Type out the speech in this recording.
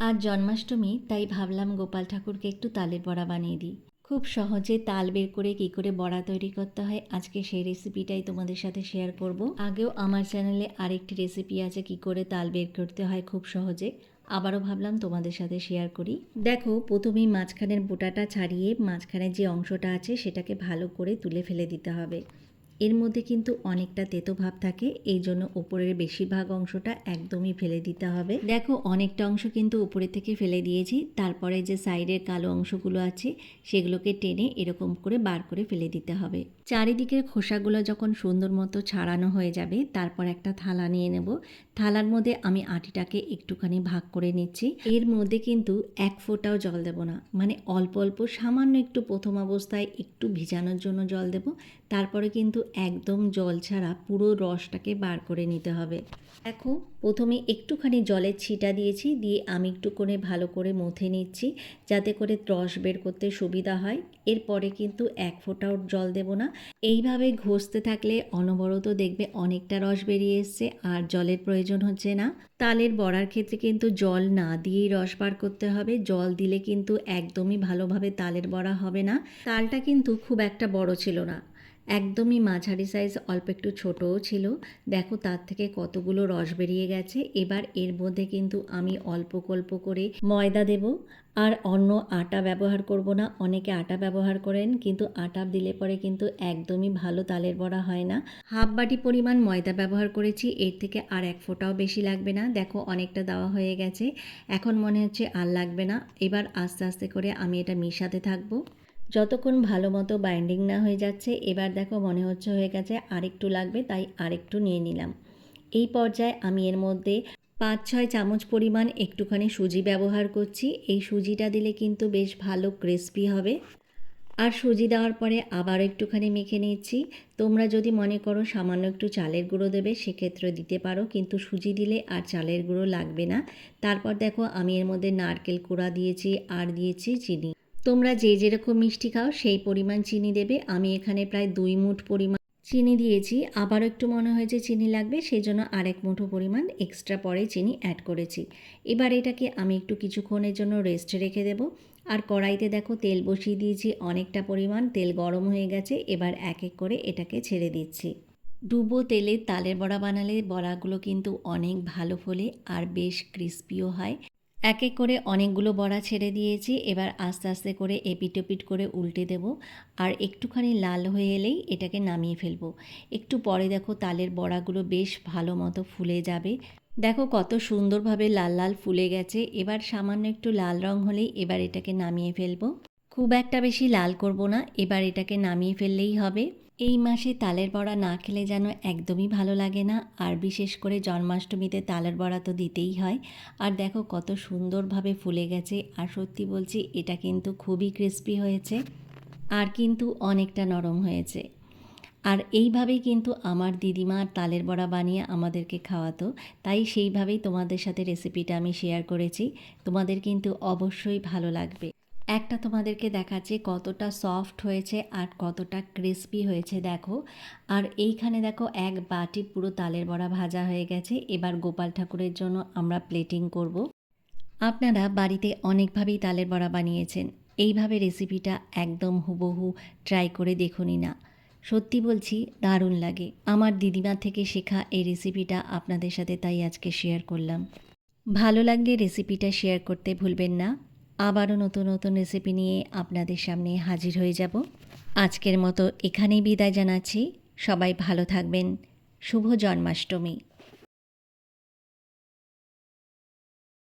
আজ জন্মাষ্টমী, তাই ভাবলাম গোপাল ঠাকুরকে একটু তালের বড়া বানিয়ে দিই। খুব সহজে তাল বের করে কী করে বড়া তৈরি করতে হয়, আজকে সেই রেসিপিটাই তোমাদের সাথে শেয়ার করব। আগেও আমার চ্যানেলে আরেকটি রেসিপি আছে কী করে তাল বের করতে হয় খুব সহজে, আবারও ভাবলাম তোমাদের সাথে শেয়ার করি। দেখো, প্রথমেই মাঝখানের বোটাটা ছাড়িয়ে মাঝখানে যে অংশটা আছে, সেটাকে ভালো করে তুলে ফেলে দিতে হবে। এর মধ্যে কিন্তু অনেকটা তেতো ভাব থাকে এই জন্য ওপরের বেশিরভাগ অংশটা একদমই ফেলে দিতে হবে। দেখো, অনেকটা অংশ কিন্তু উপরে থেকে ফেলে দিয়েছি, তারপরে যে সাইডের কালো অংশগুলো আছে, সেগুলোকে টেনে এরকম করে বার করে ফেলে দিতে হবে। চারিদিকের খোসাগুলো যখন সুন্দর মতো ছাড়ানো হয়ে যাবে, তারপর একটা থালা নিয়ে নেব। থালার মধ্যে আমি আটিটাকে একটুখানি ভাগ করে নিচ্ছি। এর মধ্যে কিন্তু এক ফোঁটাও জল দেব না মানে অল্প অল্প সামান্য একটু প্রথম অবস্থায় একটু ভিজানোর জন্য জল দেব, তারপরে কিন্তু একদম জল ছাড়া পুরো রসটাকে বার করে নিতে হবে। দেখো, প্রথমে একটুখানি জলের ছিটা দিয়েছি, দিয়ে আমি একটু করে ভালো করে মথে নিচ্ছি, যাতে করে রস বের করতে সুবিধা হয়। এরপরে কিন্তু এক ফোঁটাও জল দেব না। এইভাবে ঘষতে থাকলে অনবরত দেখবে অনেকটা রস বেরিয়ে এসছে, আর জলের প্রয়োজন হচ্ছে না। তালের বড়ার ক্ষেত্রে কিন্তু জল না দিয়েই রস বার করতে হবে। জল দিলে কিন্তু একদমই ভালোভাবে তালের বড়া হবে না। তালটা কিন্তু খুব একটা বড় ছিল না। একদমই মাঝারি সাইজ অল্প একটু ছোটও ছিল। দেখো তার থেকে কতগুলো রস বেরিয়ে গেছে। এবার এর মধ্যে কিন্তু আমি অল্প অল্প করে ময়দা দেব। আর অন্য আটা ব্যবহার করব না। অনেকে আটা ব্যবহার করেন, কিন্তু আটা দিলে পরে কিন্তু একদমই ভালো তালের বড়া হয় না। হাফ বাটি পরিমাণ ময়দা ব্যবহার করেছি। এর থেকে আর এক ফোঁটাও বেশি লাগবে না। দেখো অনেকটা দেওয়া হয়ে গেছে। এখন মনে হচ্ছে আর লাগবে না। এবার আস্তে আস্তে করে আমি এটা মিশাতে থাকব। যতক্ষণ ভালো মতো বাইন্ডিং না হয়ে যাচ্ছে, এবার দেখো মনে হচ্ছে হয়ে গেছে আরেকটু লাগবে, তাই আরেকটু নিয়ে নিলাম। এই পর্যায়ে আমি এর মধ্যে পাঁচ ছয় চামচ পরিমাণ একটুখানি সুজি ব্যবহার করছি। এই সুজিটা দিলে কিন্তু বেশ ভালো ক্রিস্পি হবে। আর সুজি দেওয়ার পরে আবার একটুখানি মেখে নিচ্ছি। তোমরা যদি মনে করো সামান্য একটু চালের গুঁড়ো দেবে, সেক্ষেত্রে দিতে পারো, কিন্তু সুজি দিলে আর চালের গুঁড়ো লাগবে না। তারপর দেখো আমি এর মধ্যে নারকেল কুড়া দিয়েছি, আর দিয়েছি চিনি। তোমরা যে যেরকম মিষ্টি খাও, সেই পরিমাণ চিনি দেবে। আমি এখানে প্রায় দুই মুঠ পরিমাণ চিনি দিয়েছি। আবারও একটু মনে হয়েছে চিনি লাগবে সেই জন্য আরেক মুঠো পরিমাণ এক্সট্রা পরে চিনি অ্যাড করেছি। এবার এটাকে আমি একটু কিছুক্ষণের জন্য রেস্টে রেখে দেবো। আর কড়াইতে দেখো, তেল বসিয়ে দিয়েছি অনেকটা পরিমাণ, তেল গরম হয়ে গেছে। এবার এক এক করে এটাকে ছেড়ে দিচ্ছি। ডুবো তেলে তালের বড়া বানালে বড়াগুলো কিন্তু অনেক ভালো ফলে আর বেশ ক্রিস্পিও হয়। এক এক করে অনেকগুলো বড়া ছেড়ে দিয়েছি, এবার আস্তে আস্তে করে এপিটোপিট করে উল্টে দেব। আর একটুখানি লাল হয়ে এলেই এটাকে নামিয়ে ফেলব। একটু পরে দেখো তালের বড়াগুলো বেশ ভালো মতো ফুলে যাবে। দেখো কত সুন্দরভাবে লাল লাল ফুলে গেছে। এবার সামান্য একটু লাল রং হলেই এবার এটাকে নামিয়ে ফেলব। খুব একটা বেশি লাল করব না, এবার এটাকে নামিয়ে ফেললেই হবে। এই মাসে তালের বড়া না খেলে যেন একদমই ভালো লাগে না। আর বিশেষ করে জন্মাষ্টমীতে তালের বড়া তো দিতেই হয়। আর দেখো কত সুন্দরভাবে ফুলে গেছে। আর সত্যি বলছি, এটা কিন্তু খুবই ক্রিস্পি হয়েছে। আর কিন্তু অনেকটা নরম হয়েছে। আর এইভাবেই কিন্তু আমার দিদিমা তালের বড়া বানিয়ে আমাদেরকে খাওয়াতো। তাই সেইভাবেই তোমাদের সাথে রেসিপিটা আমি শেয়ার করেছি। তোমাদের কিন্তু অবশ্যই ভালো লাগবে। একটা তোমাদেরকে দেখাচ্ছে কতটা সফট হয়েছে আর কতটা ক্রিস্পি হয়েছে, দেখো। আর এইখানে দেখো এক বাটি পুরো তালের বড়া ভাজা হয়ে গেছে। এবার গোপাল ঠাকুরের জন্য আমরা প্লেটিং করব। আপনারা বাড়িতে অনেকভাবেই তালের বড়া বানিয়েছেন। এইভাবে রেসিপিটা একদম হুবহু ট্রাই করে দেখুনি না। সত্যি বলছি, দারুণ লাগে। আমার দিদিমা থেকে শেখা এই রেসিপিটা আপনাদের সাথে তাই আজকে শেয়ার করলাম। ভালো লাগলে রেসিপিটা শেয়ার করতে ভুলবেন না। আবারও নতুন নতুন রেসিপি নিয়ে আপনাদের সামনে হাজির হয়ে যাব। আজকের মতো এখানেই বিদায় জানাচ্ছি। সবাই ভালো থাকবেন। শুভ জন্মাষ্টমী।